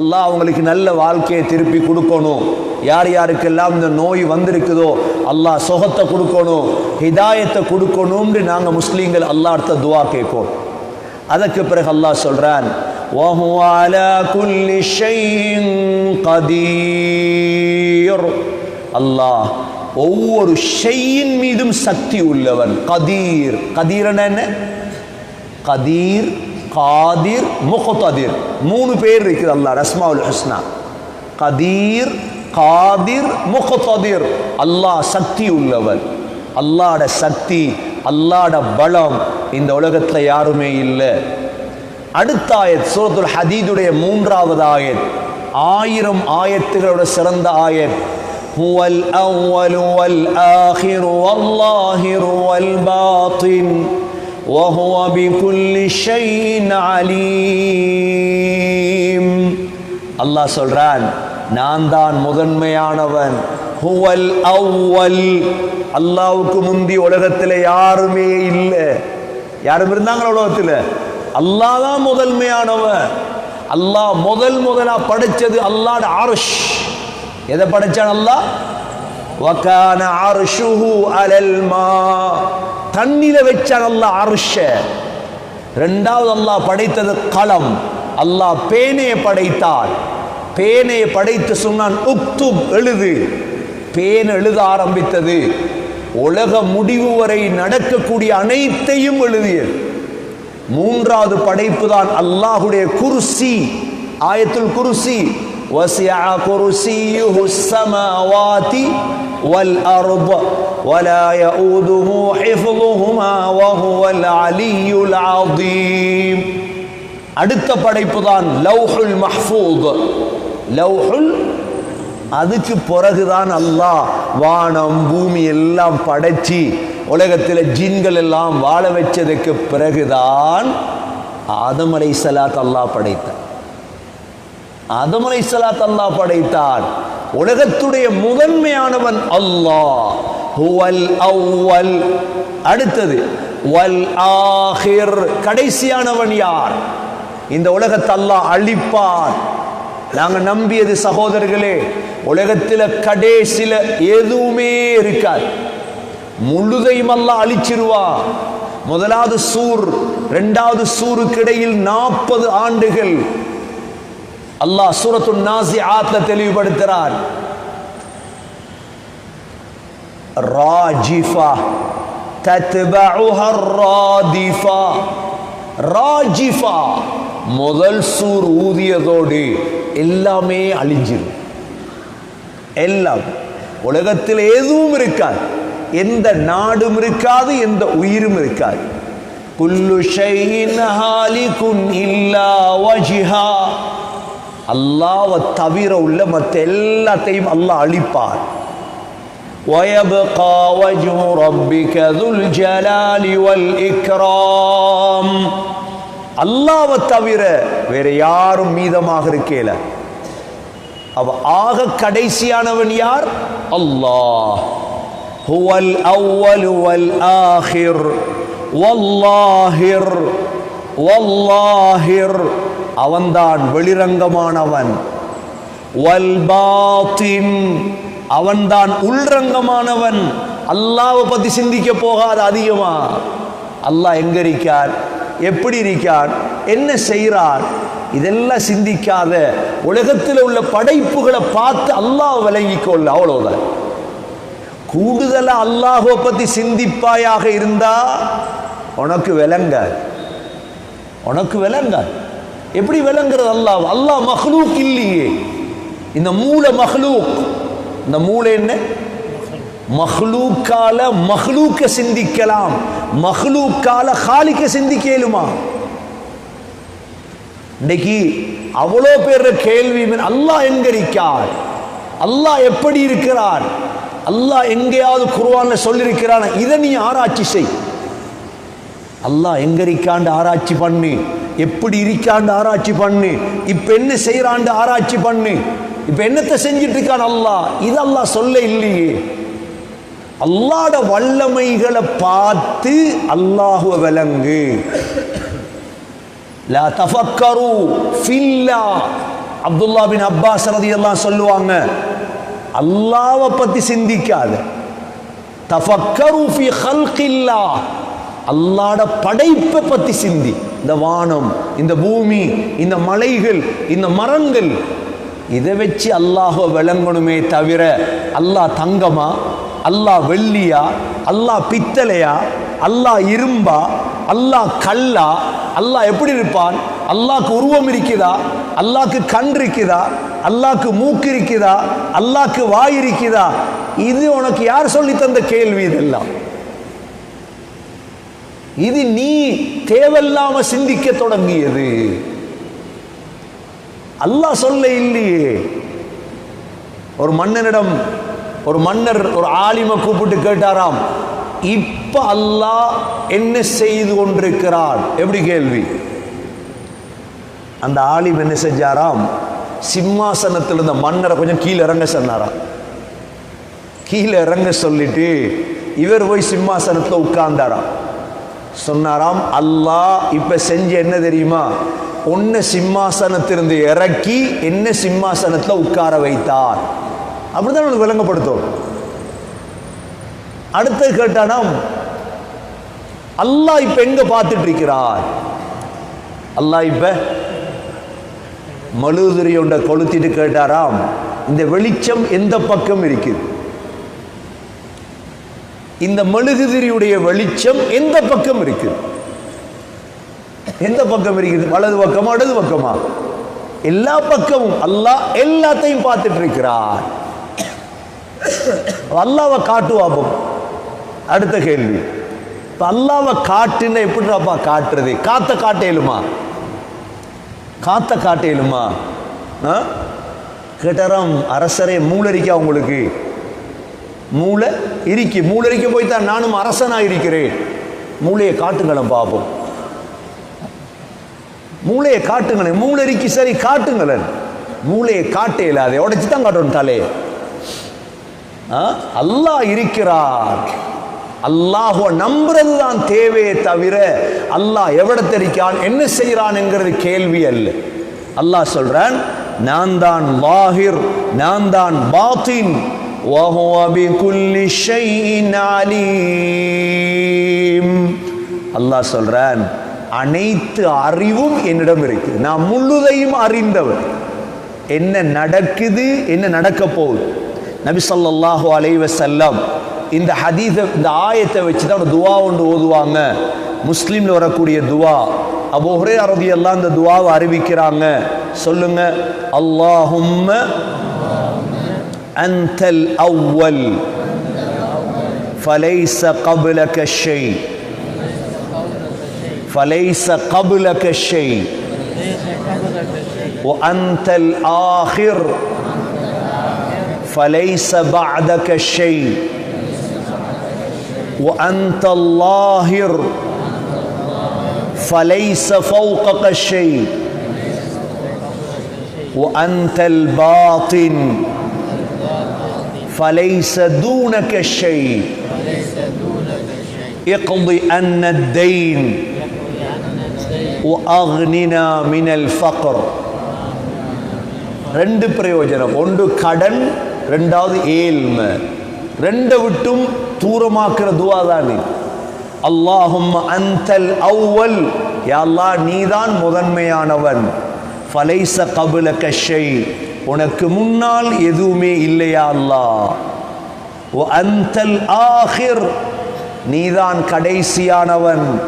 அல்லாஹ் அவங்களுக்கு நல்ல வாழ்க்கையை திருப்பி கொடுக்கணும். யார் யாருக்கெல்லாம் இந்த நோய் வந்திருக்குதோ அல்லாஹ் சுகத்தை கொடுக்கணும் ஹிதாயத்தை கொடுக்கணும்னு நாங்கள் முஸ்லீம்கள் அல்லா அடுத்த துவா கேட்போம். அதற்கு பிறகு அல்லாஹ் சொல்கிறான் அல்லாஹ் ஒவ்வொரு ஷெய்யின் மீதும் சக்தி உள்ளவன். கதீர். கதீரன் என்ன? கதீர் காதிர் முகத்ததிர் மூணு பேர் இருக்குது அல்லாஹ் ரஸ்மாவுல் ஹஸ்னா கதீர் காதிர் முகத்ததிர் அல்லாஹ் சக்தி உள்ளவன் அல்லாட சக்தி அல்லாட பலம் இந்த உலகத்தில் யாருமே இல்லை அடுத்த ஆயத் சூரத்துல் ஹதீதுடைய மூன்றாவது ஆயத் ஆயிரம் ஆயத்துகளோட சிறந்த ஆயத் هو الأول والآخر والظاهر والباطن وهو بكل شيء عليم அல்லாஹ் சொல்றான் நான் தான் முதன்மையானவன் ஹுவல் அவ்வல் அல்லாவுக்கு முந்தி உலகத்தில் யாருமே இல்லை யாரும் இருந்தாங்களா உலகத்தில் அல்லாஹ் தான் முதன்மையானவன் அல்லாஹ் முதல் முதலா படைச்சது அல்லாஹ்ட அருஷ் எதை படைச்சான் அல்லாஹ் வகான அர்ஷுஹு அலல் மா தண்ணில வச்சான் அல்லாஹ் அர்ஷ. ரெண்டாவது அல்லாஹ் படைத்தது களம். அல்லாஹ் பேனையை படைத்தார். பேனையை படைத்து சொன்னான் உக்துப் எழுது. பேன் எழுத ஆரம்பித்தது. உலக முடிவு வரை நடக்கக்கூடிய அனைத்தையும் எழுதியது. மூன்றாவது படைப்பு தான் அல்லாஹுடைய குருசி ஆயத்துல் குருசி. وسع كرسيه السماوات والأرض ولا يؤوده حفظهما وهو العلي العظيم அடுத்த படைப்பு தான் லௌஹுல் மஹ்ஃபூத் லௌஹுல் அதுக்கு பிறகுதான் அல்லாஹ் வானம் பூமி எல்லாம் படைச்சி உலகத்தில் ஜின்கள் எல்லாம் வாழ வச்சதுக்கு பிறகுதான் ஆதம் அலை சலாத் அல்லாஹ் படைத்தான் அதமலை சலாத் அல்லா படைத்தான் உலகத்துடைய முதன்மையானவன் அல்லாஹ். ஹுவல் அவ்வல். அடுத்தது வல் ஆஹிர். கடைசியானவன் யார்? இந்த உலகத்தை அல்லாஹ் அழிப்பார். நாங்க நம்பியது சகோதரர்களே உலகத்தில் கடைசியில் எதுவுமே இருக்காது. முழுதையும் அல்லாஹ் அழிச்சிருவா. முதலாவது சூர் இரண்டாவது சூருக்கு இடையில் நாற்பது ஆண்டுகள் அல்லாஹ் சூரத்து நாசி ஆத்ல தெளிவுபடுத்துகிறார் ராஜிஃபா தத்பஉஹா ராதிஃபா ராஜிஃபா முதல் சூர் ஊதியதோடு எல்லாமே அழிஞ்சிடும் எல்லாம். உலகத்தில் எதுவும் இருக்காது. எந்த நாடும் இருக்காது எந்த உயிரும் இருக்காது. குல்லு ஷைஇன் ஹாலிகுன் இல்லா வஜிஹா. அல்லாஹ்வை தவிர உள்ள மற்ற எல்லாத்தையும் அல்லாஹ் அழிப்பார் ويبقى وجه ربك ذو الجلال والإكرام அல்லாவை தவிர வேற யாரும் மீதமாக இருக்கேல அவ ஆக கடைசியானவன் யார் அல்லாஹ் ஹுவல் அவ்வல் வல் ஆஹிர் வல்லாஹிர் வல்லாஹிர் அவன்தான் வெளிரங்கமானவன். வல் அவன்தான் உள்ரங்கமானவன். அல்லாவை பத்தி சிந்திக்க போகாத அதிகமா? அல்லாஹ் எங்க இருக்கார் எப்படி இருக்கார் என்ன செய்கிறார் இதெல்லாம் சிந்திக்காத. உலகத்தில் உள்ள படைப்புகளை பார்த்து அல்லாஹ் விளங்கிக்கொள்ள அவ்வளவுதான். கூடுதலா அல்லாஹோ பத்தி சிந்திப்பாயாக இருந்தா உனக்கு விளங்க உனக்கு விளங்க எப்படி விளங்குறது அல்லாஹ்? அல்லாஹ் மஹ்லூக் இல்லையே. இந்த மூளை மஹ்லூக். இந்த மூளை என்ன? மஹ்லூக்கால மஹ்லூக்க சிந்திக்கலாம். மஹ்லூக்கால ஹாலிக்க சிந்திக்க இயலுமா? இன்னைக்கு அவ்வளோ பேர் கேள்வி அல்லாஹ் எங்கிருக்கார்? அல்லாஹ் எப்படி இருக்கிறார்? அல்லாஹ் எங்கேயாவது குருவான சொல்லியிருக்கிறான்? இதை நீ ஆராய்ச்சி செய். அல்லாஹ் எங்கிருக்காண்டு ஆராய்ச்சி பண்ணு? எப்படி இருக்காண்டு ஆராய்ச்சி பண்ணு. இப்ப என்ன செய்யறாண்டு ஆராய்ச்சி பண்ணு. இப்ப என்னத்தை செஞ்சிட்டு இருக்கான் அல்லாஹ்? இது சொல்ல இல்லையே. அல்லாட வல்லமைகளை பார்த்து அல்லாஹுவ விளங்கு. லா தஃபக்கரு ஃபில்லா. அப்துல்லா பின் அப்பாஸ் ரதியெல்லாம் சொல்லுவாங்க அல்லாவை பத்தி சிந்திக்காத. தஃபக்கரு ஃபி ஹல்கில்லா அல்லாட படைப்பை பத்தி சிந்தி. இந்த வானம் இந்த பூமி இந்த மலைகள் இந்த மரங்கள். இதை வச்சு அல்லாஹோ விளங்கணுமே தவிர அல்லாஹ் தங்கமா? அல்லாஹ் வெள்ளியா? அல்லாஹ் பித்தளையா? அல்லாஹ் இரும்பா? அல்லாஹ் கல்லா? அல்லாஹ் எப்படி இருப்பான்? அல்லாஹ்க்கு உருவம் இருக்குதா? அல்லாஹ்க்கு கண் இருக்குதா? அல்லாஹ்க்கு மூக்கு இருக்குதா? அல்லாஹ்க்கு வாய் இருக்குதா? இது உனக்கு யார் சொல்லி தந்த கேள்வி இதெல்லாம்? இது நீ தேவையில்லாம சிந்திக்க தொடங்கியது. அல்லாஹ் சொல்ல இல்லையே. ஒரு மன்னனிடம் ஒரு மன்னர் ஒரு ஆலிம கூப்பிட்டு கேட்டாராம் இப்ப அல்லாஹ் என்ன செய்து கொண்டிருக்கிறான் எப்படி கேள்வி? அந்த ஆலிம் என்ன செஞ்சாராம் சிம்மாசனத்தில் இருந்த மன்னரை கொஞ்சம் கீழே இறங்க சொன்னாராம். கீழே இறங்க சொல்லிட்டு இவர் போய் சிம்மாசனத்தில் உட்கார்ந்தாராம். சொன்னாராம் அல்லாஹ் இப்ப செஞ்ச என்ன தெரியுமா? ஒன்ன சிம்மாசனத்திலிருந்து இறக்கி என்ன சிம்மாசனத்துல உட்கார வைத்தார். அப்படிதான் உனக்கு விளங்கப்படுத்தும் அடுத்து கேட்டானாம் அல்லாஹ் இப்ப எங்க பார்த்துட்டு இருக்கிறார் அல்லாஹ் இப்ப மழுதுரையோண்ட கொளுத்திட்டு கேட்டாராம் இந்த வெளிச்சம் எந்த பக்கம் இருக்குது? இந்த மெழுகுதிரியுடைய வெளிச்சம் எந்த பக்கம் இருக்குது? எந்த பக்கம் இருக்குது? வலது பக்கமா இடது பக்கமா? எல்லா பக்கமும் அல்லாஹ் எல்லாத்தையும் பார்த்துட்டு இருக்கிறார் அல்லாவை காட்டுவாப்போம் அடுத்த கேள்வி. இப்ப அல்லாவை காட்டுன்னா எப்படிப்பா காட்டுறது? காத்த காட்டேலுமா காத்த காட்டேலுமா கேட்டாராம் அரசரே மூளரிக்கா உங்களுக்கு? மூளை இறுக்கி மூளை போய் தான் நானும் அரசனாக இருக்கிறேன். மூளையை காட்டுங்களேன் பார்ப்போம் மூளையை காட்டுங்களேன். மூளரிக்கு சரி காட்டுங்களேன். மூளையை காட்டே இல்லாத உடைச்சு தான் காட்டணும் தலையே அல்லாஹ் இருக்கிறார். அல்லாஹுவ நம்புறது தான் தேவையே தவிர அல்லாஹ் எவ்வளத்தரிக்கான் என்ன செய்கிறான் என்கிறது கேள்வி அல்ல. அல்லாஹ் சொல்றான் நான் தான் வாகிர் நான் தான் பாத்தின். وهو بكل شيء عليم அல்லாஹ் சொல்றான் அனைத்து அறிவும் என்னிடம் இருக்கு நான் முழுதையும் அறிந்தவர் என்ன நடக்குது என்ன நடக்க போகுது நபி ஸல்லல்லாஹு அலைஹி வஸல்லம் இந்த ஹதீஸ இந்த ஆயத்தை வச்சு தான் ஒரு துவா ஒன்று ஓதுவாங்க முஸ்லீம்ல வரக்கூடிய துவா அபூ ஹுரைரா ரலியல்லாஹு அந்த துவாவை அறிவிக்கிறாங்க சொல்லுங்க அல்லாஹும்ம أنت الأول. فليس قبلك شيء فليس قبلك شيء وأنت الآخر. فليس بعدك شيء وأنت الظاهر. فليس فوقك شيء وأنت الباطن. فليس دونك شيء اقض أن الدين وأغننا من الفقر ரெண்டு பிரயோஜனம் ஒன்று கடன் ரெண்டாவது ஏழ்மை ரெண்டை விட்டும் தூரமாக்குற துவா தானே அல்லாஹும் அந்தல் அவ்வல் யாழ்லா நீதான் முதன்மையானவன் ஃபலைச கபுல கஷை உனக்கு முன்னால் எதுவுமே இல்லையா அல்லா ஓ அந்தல் ஆஹிர் நீதான் கடைசியானவன்.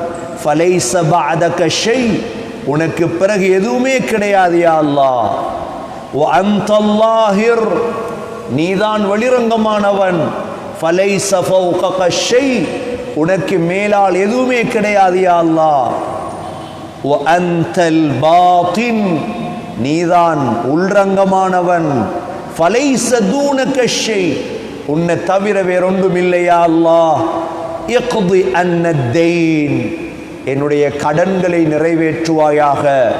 ஃபலைச பஅதக ஷை உனக்கு பிறகு எதுவுமே கிடையாது யா அல்லாஹ். ஓ அந்தல்லாஹிர் நீதான் வெளிரங்கமானவன். ஃபலைச ஃபௌகக ஷை உனக்கு மேலால் எதுவுமே கிடையாது யா அல்லாஹ். ஓ அந்தல் பாத்தின். நீதான் உள்ரங்கமானவன். உன்னை தவிர வேறொன்றும் இல்லையா அல்லா என்னுடைய கடன்களை நிறைவேற்றுவாயாக.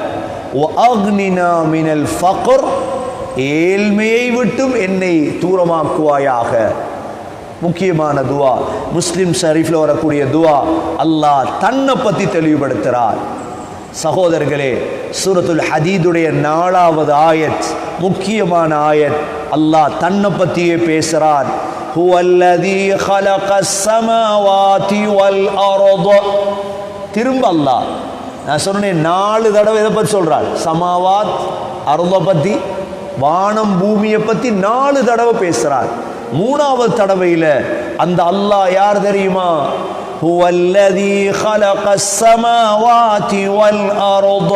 ஏழ்மையை விட்டும் என்னை தூரமாக்குவாயாக. முக்கியமான துவா. முஸ்லிம் ஷரீஃபில் வரக்கூடிய துவா. அல்லாஹ் தன்னை பற்றி தெளிவுபடுத்துகிறார். சகோதரர்களே சூரத்துல் ஹதீதுடைய நாலாவது ஆயத் முக்கியமான ஆயத். அல்லாஹ் தன்னை பற்றியே பேசுகிறான் திரும்ப அல்லாஹ் நான் சொன்னேன் நாலு தடவை இதை பற்றி சொல்கிறாள் சமாவாத் அருளை பற்றி வானம் பூமியை பற்றி நாலு தடவை பேசுகிறார் மூணாவது தடவையில் அந்த அல்லாஹ் யார் தெரியுமா? هو الذي خلق السماوات والأرض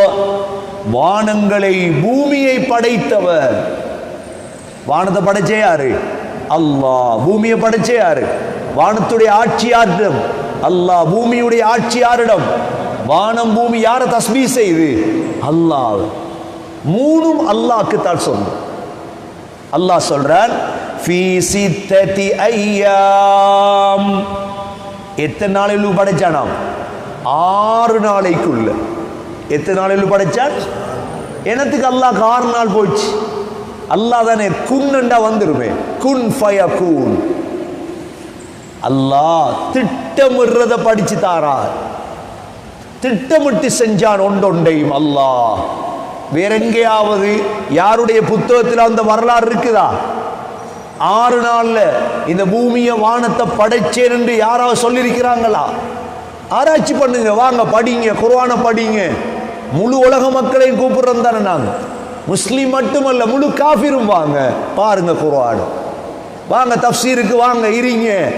வானங்களை பூமியை படைத்தவர் வானத்தை படைச்சே யாரு அல்லாஹ் பூமியை படைச்சே யாரு வானத்துடைய ஆட்சி யாரிடம் அல்லாஹ் பூமியுடைய ஆட்சி யாரிடம் வானம் பூமி யார தஸ்பீ செய்து அல்லாஹ் மூணும் அல்லாஹ்க்கு தான் சொந்தம் அல்லாஹ் சொல்றான் ஃபீ சித்ததி ஐயாம் எத்தனை நாளில் படைச்சானாம்? ஆறு நாளைக்குள்ள. எத்தனை நாளில் படைச்சான் எனத்துக்கு அல்லாஹ் ஆறு நாள் போச்சு அல்லாஹ் தானே குன்னுண்டா வந்துருமே. குன் ஃபய கூன் அல்லாஹ் திட்டமிடுறத படிச்சு தாரார். திட்டமிட்டு செஞ்சான் ஒன்றொண்டையும் அல்லாஹ். வேற எங்கேயாவது யாருடைய புத்தகத்தில் அந்த வரலாறு இருக்குதா? ஆறு நாள்ல இந்த பூமியை வானத்தை படைச்சேன் என்று யாராவது சொல்லியிருக்கிறாங்களா? ஆராய்ச்சி பண்ணுங்க வாங்க படிங்க குர்வானை படிங்க. முழு உலக மக்களையும் கூப்பிடுறோம் தானே நாங்க. முஸ்லீம் மட்டுமல்ல முழு காஃபிரும் வாங்க. பாருங்க குர்ஆன். வாங்க தப்சீருக்கு வாங்க இருங்க.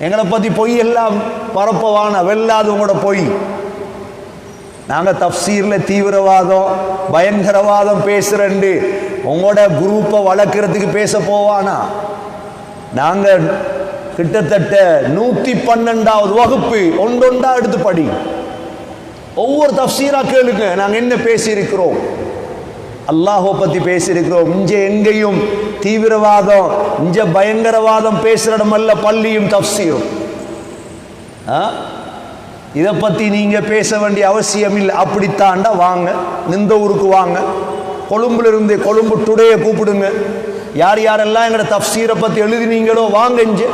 எங்களை பத்தி பொய் எல்லாம் பரப்பவான வெல்லாது உங்களோட பொய். நாங்க தப்சீர்ல தீவிரவாதம் பயங்கரவாதம் பேசுறேன்னு உங்களோட குரூப்பை வளர்க்கறதுக்கு பேச போவானா? நாங்க கிட்டத்தட்ட நூத்தி பன்னெண்டாவது வகுப்பு ஒன்றொண்டா எடுத்து படி. ஒவ்வொரு தப்சீரா கேளுங்க நாங்க என்ன பேசியிருக்கிறோம்? அல்லாஹோ பத்தி பேசியிருக்கிறோம். இஞ்ச எங்கேயும் தீவிரவாதம் இஞ்ச பயங்கரவாதம் பேசுற இடமல்ல பள்ளியும் தப்சீரும். ஆ? இதை பற்றி நீங்கள் பேச வேண்டிய அவசியம் இல்லை. அப்படித்தாண்டா வாங்க. நிந்த ஊருக்கு வாங்க. கொழும்புல இருந்து கொழும்பு டுடேயை கூப்பிடுங்க. யார் யாரெல்லாம் எங்களோட தப்சீரை பற்றி எழுதினீங்களோ வாங்க இஞ்சு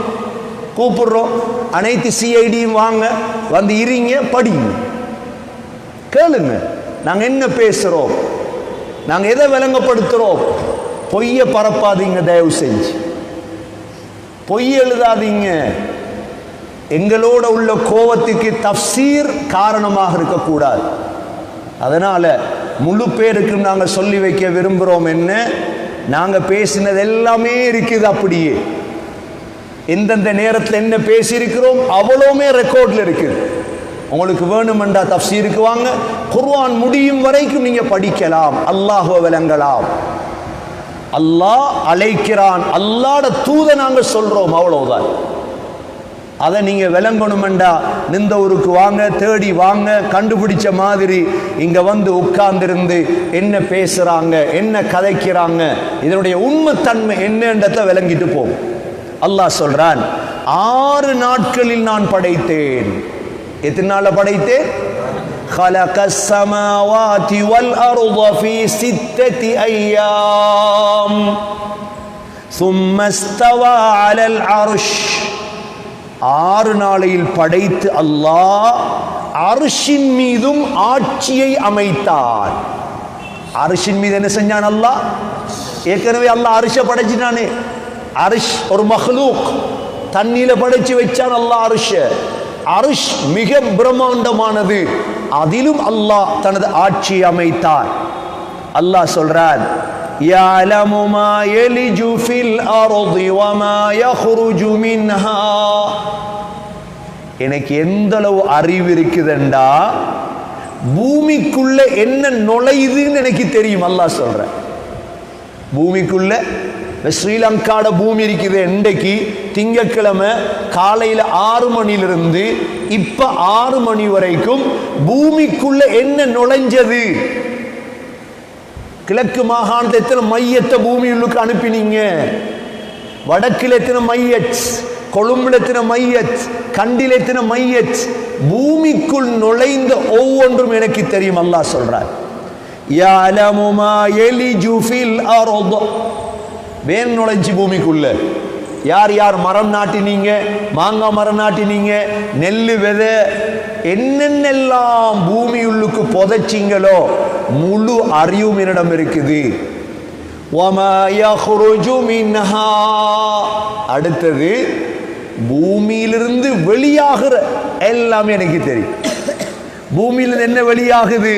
கூப்பிடுறோம். அனைத்து சிஐடியும் வாங்க. வந்து இருங்க படிங்க. கேளுங்க. நாங்கள் என்ன பேசுகிறோம் நாங்கள் எதை விளங்கப்படுத்துகிறோம் பொய்யை பரப்பாதீங்க தயவு செஞ்சு. பொய் எழுதாதீங்க. எங்களோட உள்ள கோவத்துக்கு தப்சீர் காரணமாக இருக்கக்கூடாது. அதனால் முழு பேருக்கும் நாங்கள் சொல்லி வைக்க விரும்புகிறோம் என்ன? நாங்கள் பேசினது எல்லாமே இருக்குது அப்படியே. எந்தெந்த நேரத்தில் என்ன பேசியிருக்கிறோம் அவ்வளோமே ரெக்கார்டில் இருக்குது. உங்களுக்கு வேணுமெண்டா தப்சீருக்கு வாங்க. குர்வான் முடியும் வரைக்கும் நீங்கள் படிக்கலாம். அல்லாஹ்வை விளங்கலாம் அல்லாஹ் அழைக்கிறான். அல்லாட தூத நாங்கள் சொல்கிறோம் அவ்வளோதான் அதை நீங்க விளங்கணுமெண்டா நிந்த ஊருக்கு வாங்க தேடி வாங்க கண்டுபிடிச்ச மாதிரி இங்க வந்து உட்கார்ந்திருந்து என்ன பேசுறாங்க என்ன கதைக்கிறாங்க இதனுடைய உண்மைத்தன்மை என்னன்றதை விளங்கிட்டு போகும் அல்லாஹ் சொல்றான் ஆறு நாட்களில் நான் படைத்தேன் எத்தனை நாள்ல படைத்தேன் خلق السماوات والأرض في ستة أيام ثم استوى على العرش ஆறு நாளையில் படைத்து அல்லாஹ் அரிஷின் மீதும் ஆட்சியை அமைத்தார். அரிஷின் மீது என்ன செஞ்சான் அல்லாஹ்? ஏற்கனவே அல்லாஹ் அரிஷ படைச்சிட்டானே. அரிஷ் ஒரு மஹ்லூக். தண்ணியில படைச்சு வச்சான் அல்லாஹ் அரிஷ. அரிஷ் மிக பிரம்மாண்டமானது. அதிலும் அல்லாஹ் தனது ஆட்சியை அமைத்தார். அல்லாஹ் சொல்றான் يعلم ما يلج في الأرض وما يخرج منها எனக்கு எந்த அளவு அறிவு இருக்குதுண்டா பூமிக்குள்ள என்ன நுழையுதுன்னு எனக்கு தெரியும் அல்லாஹ் சொல்ற பூமிக்குள்ள இந்த ஸ்ரீலங்காட பூமி இருக்குது இன்றைக்கு திங்கட்கிழமை காலையில் ஆறு மணிலிருந்து இப்ப ஆறு மணி வரைக்கும் பூமிக்குள்ள என்ன நுழைஞ்சது கிழக்கு மாகாணத்தை எத்தனை மையத்தை பூமியுள்ளுக்கு அனுப்பினீங்க? வடக்கில் எத்தனை மையச்? கொழும்புல எத்தனை மையச்? கண்டில் எத்தனை மையச்? பூமிக்குள் நுழைந்த ஒவ்வொன்றும் எனக்கு தெரியும் அல்லாஹ் சொல்றார். யாலமுமா எலி ஜூஃபில் ஆர் அர்த். வேன் நுழைஞ்சு பூமிக்குள்ள. யார் யார் மரம் நாட்டினீங்க? மாங்காய் மரம் நாட்டினீங்க? நெல் விதை. என்னென்னெல்லாம் பூமி உள்ளுக்கு புதைச்சிங்களோ முழு அறிவும் என்னிடம் இருக்குது. அடுத்தது பூமியிலிருந்து வெளியாகிற எல்லாமே எனக்கு தெரியும். பூமியிலிருந்து என்ன வெளியாகுது?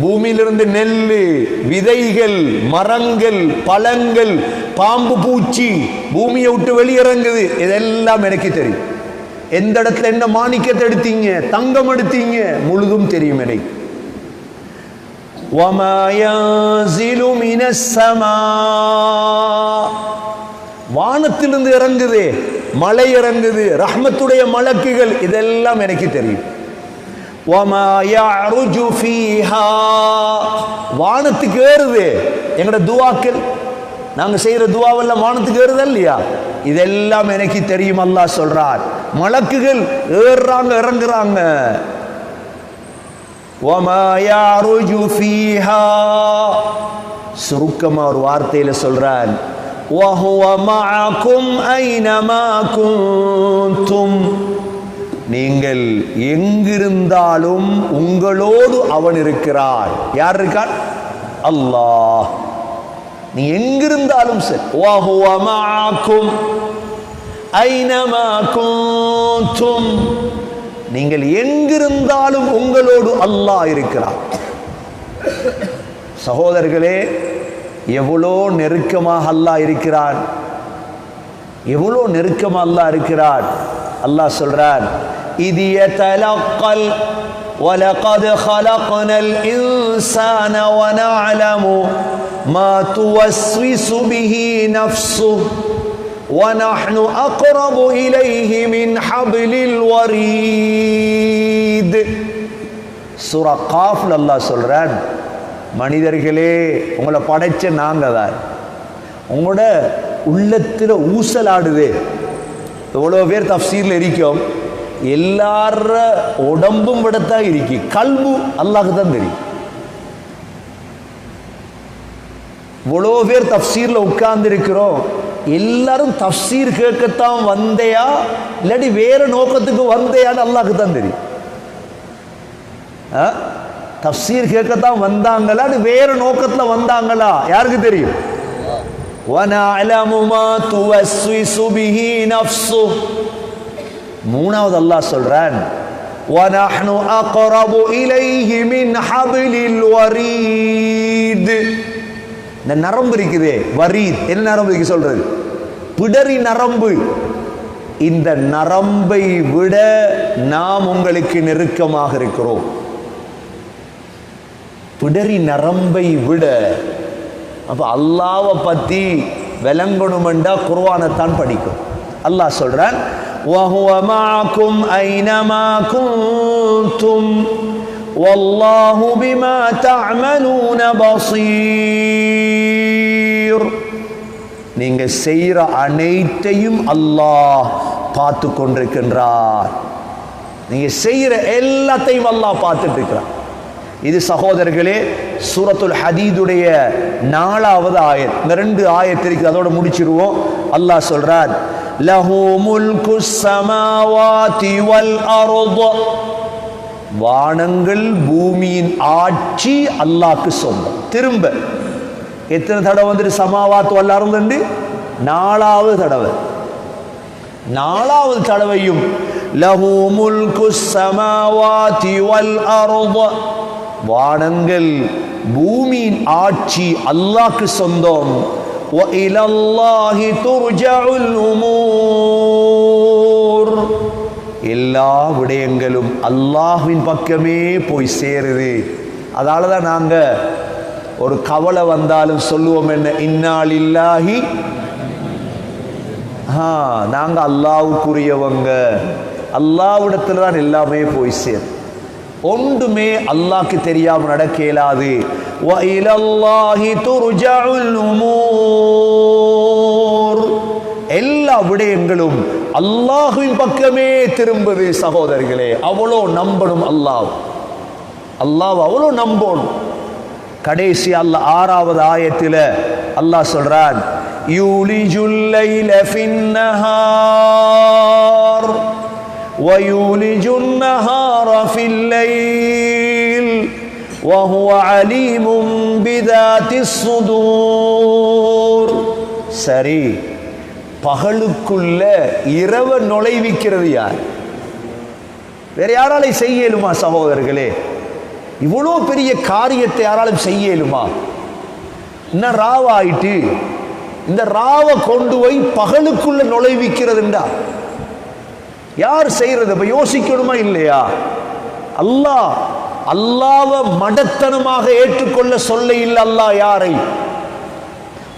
பூமியிலிருந்து நெல் விதைகள் மரங்கள் பழங்கள் பாம்பு பூச்சி பூமியை விட்டு வெளியிறங்குது. இதெல்லாம் எனக்கு தெரியும். எந்த இடத்துல என்ன மாணிக்கத்தை எடுத்தீங்க தங்கம் எடுத்தீங்க முழுதும் தெரியும் எனக்கு. வானத்திலிருந்து இறங்குது மலை இறங்குது ரஹ்மத்துடைய மலக்குகள் இதெல்லாம் எனக்கு தெரியும். வானத்துக்கு ஏறுது எங்கட துவாக்கள் நாங்க செய்யற துவாவெல்லாம் வானத்துக்கு ஏறுதா இல்லையா இதெல்லாம் எனக்கு தெரியும் அல்லாஹ் சொல்றார் மலக்குகள் ஏறுறாங்க இறங்குறாங்க وَمَا يَعْرُجُ فِيهَا சுருக்கமா ஒரு வார்த்தையில சொல்றான் وَهُوَ مَعَكُمْ أَيْنَمَا كُنْتُمْ நீங்கள் எங்கிருந்தாலும் உங்களோடு அவன் இருக்கிறார். யார் இருக்கார்? அல்லாஹ். நீ எங்கிருந்தாலும் சரி. வாஹுவமாக்கும் ஐனமா குந்தும் நீங்கள் எங்கிருந்தாலும் உங்களோடு அல்லாஹ் இருக்கிறார். சகோதரர்களே எவ்வளோ நெருக்கமாக அல்லாஹ் இருக்கிறான் எவ்வளோ நெருக்கமாக அல்லாஹ் இருக்கிறான் அல்லாஹ் சொல்றான் இது يتلقل ولقد خلقنا الإنسان ونعلم ما توسوس به نفسه ونحن أقرب إليه من حبل الوريد சூரா காஃப்ல அல்லாஹ் சொல்றான் மனிதர்களே உங்களை படைச்ச நாங்க தான் உங்களோட உள்ளத்துல ஊசலாடுது எவ்வளோ பேர் தஃசீர்ல இருக்கோம்? எல்லார உடம்பும் விடத்தான் இருக்கு. கல்பு அல்லாஹ் தான் தெரியும். இவ்வளோ பேர் தஃசீர்ல உட்கார்ந்து இருக்கிறோம் எல்லாரும் தஃசீர் கேட்கத்தான் வந்தையா? இல்லாட்டி வேற நோக்கத்துக்கு வந்தையான்னு அல்லாஹுக்கு தான் தெரியும். ஆ? தஃசீர் கேட்கத்தான் வந்தாங்களா? அது வேற நோக்கத்துல வந்தாங்களா? யாருக்கு தெரியும்? وَنَعْلَمُ مَا تُوَسْوِسُ بِهِ نَفْسُهُ மூணாவது அல்லாஹ் சொல்றான் وَنَحْنُ أَقْرَبُ إِلَيْهِ مِنْ حَبْلِ الْوَرِيدِ இந்த நரம்பு இருக்குதே வரீத் என்ன நரம்பு இருக்கு சொல்றது பிடரி நரம்பு இந்த நரம்பை விட நாம் உங்களுக்கு நெருக்கமாக இருக்கிறோம் பிடரி நரம்பை விட அப்ப அல்லாவை பத்தி விளங்கணுமெண்டா குர்ஆனைத்தான் படிக்கும் அல்லாஹ் சொல்றான் وَهُوَ مَعَكُمْ أَيْنَمَا كُنْتُمْ وَاللَّهُ بِمَا تَعْمَلُونَ بَصِيرٌ நீங்க செய்யற அனைத்தையும் அல்லாஹ் பார்த்து கொண்டிருக்கின்றார் நீங்க செய்யற எல்லாத்தையும் அல்லாஹ் பார்த்துட்டு இருக்கிறார் இது சகோதரர்களே சூரத்துல் ஹதீதுடைய நாலாவது ஆயத். இந்த ரெண்டு ஆயத் இருக்குது அதோட முடிச்சிருவோம். அல்லாஹ் சொல்றார் லஹு முல்கு சமாவாதி வல் அருத. வானங்கள் பூமியின் ஆட்சி அல்லாக்கு சொந்தம். திரும்ப எத்தனை தடவை வந்துட்டு சமாவாத்து வல்ல அருந்துண்டு நாலாவது தடவை. நாலாவது தடவையும் லஹு முல்கு சமாவாதி வல் அருத. வானங்கள் பூமியின் ஆட்சி அல்லாஹ்க்கு சொந்தம். எல்லா விடயங்களும் அல்லாஹ்வின் பக்கமே போய் சேருது. அதால தான் நாங்கள் ஒரு கவலை வந்தாலும் சொல்லுவோம் என்ன? இன்னால் இல்லாஹி நாங்க அல்லாவுக்குரியவங்க அல்லாவிடத்தில் தான் எல்லாமே போய் சேரும். ஒன்றுமே அல்லாஹ்க்கு தெரியாமல் நடக்க இயலாது. எல்லா விடயங்களும் அல்லாஹுவின் பக்கமே திரும்புது சகோதரிகளே. அவ்வளோ நம்பணும் அல்லாஹ். அல்லாஹ் அவ்வளோ நம்பணும் கடைசி அல்ல ஆறாவது ஆயத்தில் அல்லாஹ் சொல்றான் யூலிஜுல்லைல ஃபின்னஹார் ويولج النهار في الليل وهو عليم بذات الصدور சரி பகலுக்குள்ள இரவ நுழைவிக்கிறது யார் வேற யாராலை செய்ய இயலுமா சகோதரர்களே இவ்வளோ பெரிய காரியத்தை யாராலும் செய்ய இயலுமா இன்னும் ராவாயிட்டு இந்த ராவை கொண்டு போய் பகலுக்குள்ள நுழைவிக்கிறதுண்டா யார் செய்யறது? இப்ப யோசிக்கணுமா இல்லையா? அல்லாஹ் அல்லாவை மடத்தனமாக ஏற்றுக்கொள்ள சொல்ல இல்லை அல்லாஹ் யாரை?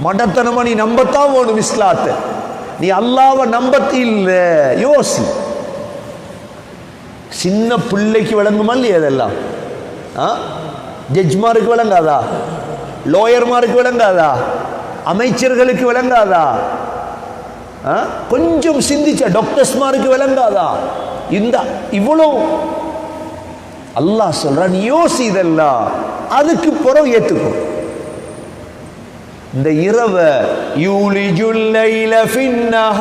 மடத்தனமா நீ நம்பத்தான் வேணும் இஸ்லாத்தை. நீ அல்லாவை நம்பத்தி இல்லை. யோசி. சின்ன பிள்ளைக்கு விளங்குமா இல்லையா அதெல்லாம் ஆ? ஜட்ஜ்மாருக்கு விளங்காதா? லோயர்மாருக்கு விளங்காதா? அமைச்சர்களுக்கு விளங்காதா? கொஞ்சம் சிந்திச்ச டாக்டர்ஸ்மாருக்கு விளங்காதா? இந்த இவ்வளோ அல்லாஹ் சொல்றான் யோசி இதெல்லாம். அதுக்கு பிறகு ஏத்துக்கும் இந்த இரவ யூலிஜுல் லைல ஃபின்னஹார்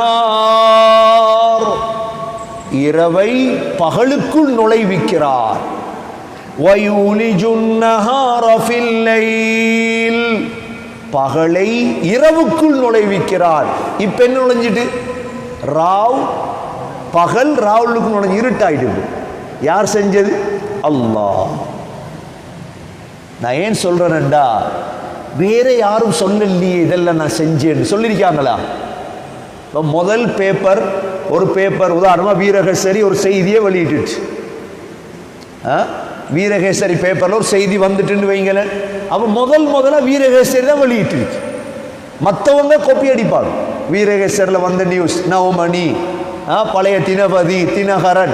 இரவை பகலுக்குள் நுழைவிக்கிறார். வயூலிஜுன் நஹார ஃபில் பகலை இரவுக்குள் நுழைவிக்கிறார். இப்ப என்ன நுழைஞ்சிட்டு? ராவ் பகல் ராவுலுக்கு நுழைஞ்சு இருட்டாயிடுது. யார் செஞ்சது? அல்லாஹ். நான் ஏன் சொல்றேன்டா வேற யாரும் சொல்லலையே இதெல்லாம் நான் செஞ்சேன்னு. சொல்லியிருக்காங்களா? இப்போ முதல் பேப்பர் ஒரு பேப்பர் உதாரணமாக வீரகேசரி ஒரு செய்தியை வெளியிட்டுச்சு. ஆ? வீரகேசரி பேப்பரில் ஒரு செய்தி வந்துட்டுன்னு வைங்களேன். அப்போ முதல் முதல்ல வீரகேசரி தான் வெளியிட்டுருக்கு. மற்றவங்க கொப்பி அடிப்பாங்க. வீரகேசரில் வந்த நியூஸ் நவமணி ஆ, பழைய தினபதி தினகரன்.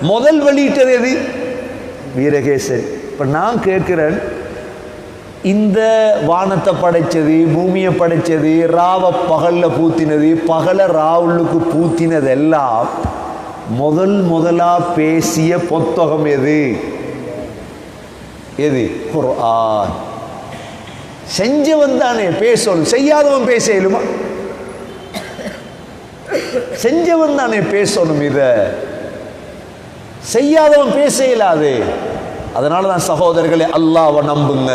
முதல் வெளியிட்டது எது? வீரகேசரி. இப்போ நான் கேட்குறேன் இந்த வானத்தை படைச்சது பூமியை படைச்சது ராவை பகலில் பூத்தினது பகல ராவுளுக்கு பூத்தினதெல்லாம் முதல் முதலாக பேசிய பொத்தகம் எது? எது? குர்ஆன். செஞ்சவன் தானே பேசணும். செய்யாதவன் பேச இயலுமா? செஞ்சவன் தானே பேசணும் இத. செய்யாதவன் பேச இயலாது. அதனால தான் சகோதரர்களே அல்லாவை நம்புங்க.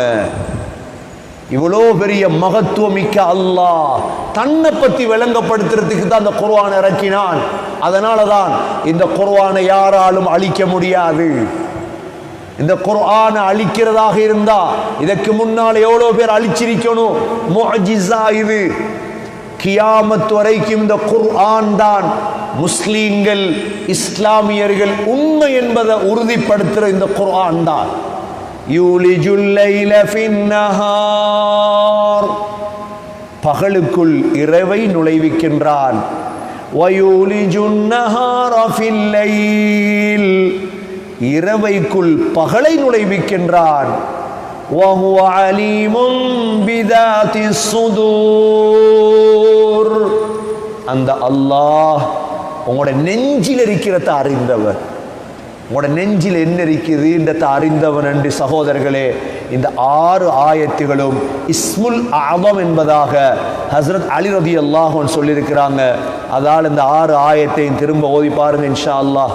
இவ்வளோ பெரிய மகத்துவமிக்க அல்லாஹ் தன்னை பற்றி விளங்கப்படுத்துறதுக்கு தான் அந்த குர்வானை இறக்கினான். அதனால தான் இந்த குர்வானை யாராலும் அழிக்க முடியாது. இந்த குர்ஆனை அழிக்கிறதாக இருந்தா இதற்கு முன்னால் எவ்வளோ பேர் அழிச்சிருக்கணும்? முஅஜிஸா இது. கியாமத் வரைக்கும் இந்த குர்ஆன் தான். முஸ்லீம்கள் இஸ்லாமியர்கள் உண்மை என்பதை உறுதிப்படுத்துகிற இந்த குர்ஆன் தான். யூலிஜுல் ஃபின்னஹார் பகலுக்குள் இரவை நுழைவிக்கின்றான். இரவைக்குள் பகலை நுழைவிக்கின்றான். அந்த அல்லாஹ் உங்களோட நெஞ்சில் இருக்கிறத அறிந்தவர். உங்களோட நெஞ்சில் என்ன இருக்குதுன்றத அறிந்தவன் என்று சகோதரர்களே இந்த ஆறு ஆயத்துகளும் இஸ்முல் ஆபம் என்பதாக ஹசரத் அலி ரதி அல்லாஹன் சொல்லியிருக்கிறாங்க. அதால் இந்த ஆறு ஆயத்தையும் திரும்ப ஓதி பாருங்க இன்ஷா அல்லாஹ்.